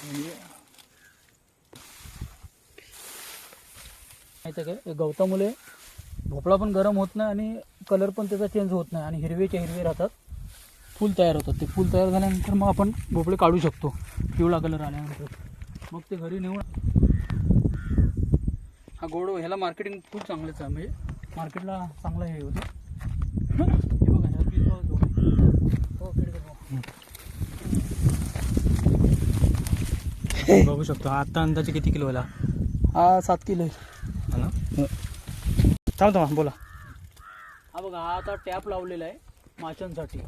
म्हणजे काय गवतामुळे भोपळा पण गरम होत नाही आणि कलर पण त्याचा चेंज होत नाही. आणि हिरवेचे हिरवे राहतात. फूल तयार होतात. ते फूल तयार झाल्यानंतर मग आपण भोपळे काढू शकतो. पिवळा कलर आल्यानंतर. मग ते घरी नेऊन हा गोड ह्याला मार्केटिंग खूप चांगलंच आहे. म्हणजे मार्केटला चांगला हे होतं. बघू शकतो. आता अंदाजे किती किलोला हा सात किलो आहे. हा ना? थांब थांब बोला. हा बघा हा आता टॅप लावलेला आहे माशांसाठी.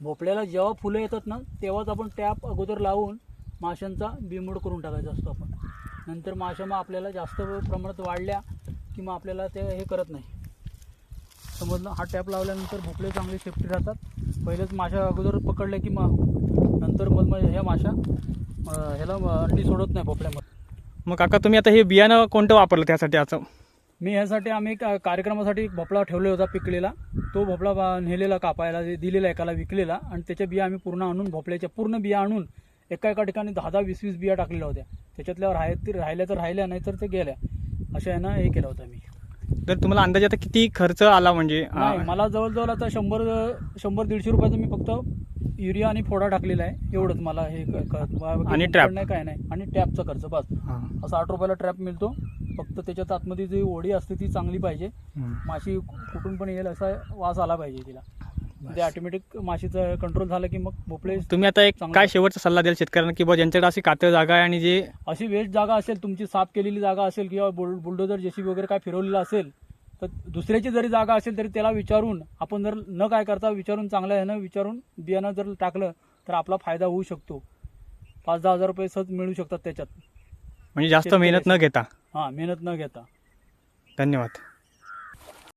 भोपळ्याला जेव्हा फुलं येतात ना तेव्हाच आपण टॅप अगोदर लावून माशांचा बिमोड करून टाकायचा असतो आपण. नंतर माशा मग आपल्याला जास्त प्रमाणात वाढल्या की मग आपल्याला ते हे करत नाही. समजलं? हा टॅप लावल्यानंतर भोपळे चांगले सेफ्टी राहतात. पहिलेच माशा अगोदर पकडल्या की मग नंतर मग मग ह्या माशा ह्याला अंडी सोडत नाही भोपळ्यामध्ये मग काका तुम्ही आता हे बियाणं कोणतं वापरलं त्यासाठी असं? मी ह्यासाठी आम्ही कार्यक्रमासाठी एक भोपळा ठेवलेला होता पिकलेला. तो भोपळा नेलेला कापायला दिलेला एकाला विकलेला आणि त्याच्या बिया आम्ही पूर्ण आणून भोपळ्याच्या पूर्ण बिया आणून एका एका ठिकाणी दहा दहा वीस वीस बिया टाकलेल्या होत्या. त्याच्यातल्या राह ते राहिल्या तर राहिल्या नाही तर ते गेल्या. अशा यानं हे केलं होतं मी तर तुम्हाला अंदाजे आता किती खर्च आला म्हणजे मला जवळजवळ आता शंभर शंभर दीडशे रुपयाचं मी फक्त युरिया आणि फोडा टाकलेला आहे एवढंच मला हे क- क- आणि trap. नाही काय नाही आणि टॅपचा खर्च बस हा. असा आठ रुपयाला ट्रॅप मिळतो फक्त त्याच्यात आतमध्ये जी ओढी असते ती चांगली पाहिजे. माशी कुठून पण येईल असा वास आला पाहिजे तिला ते ऑटोमॅटिक माशीचं कंट्रोल झालं की मग भोपळे तुम्ही आता एक चांगलं. काय शेवटचा सल्ला द्याल शेतकऱ्यांना की बा ज्यांच्याकडे अशी कातळ जागा आहे आणि जे अशी वेस्ट जागा असेल तुमची साफ केलेली जागा असेल किंवा बुल बुलडोजर जेसीबी वगैरे काय फिरवलेलं असेल तर दुसऱ्याची जरी जागा असेल तरी त्याला विचारून आपण जर न काय करता विचारून चांगलं ह्यानं विचारून बियाणं जर टाकलं तर आपला फायदा होऊ शकतो. पाच दहा हजार रुपये सहज मिळू शकतात त्याच्यात. म्हणजे जास्त मेहनत न घेता. हां मेहनत न घेता. धन्यवाद.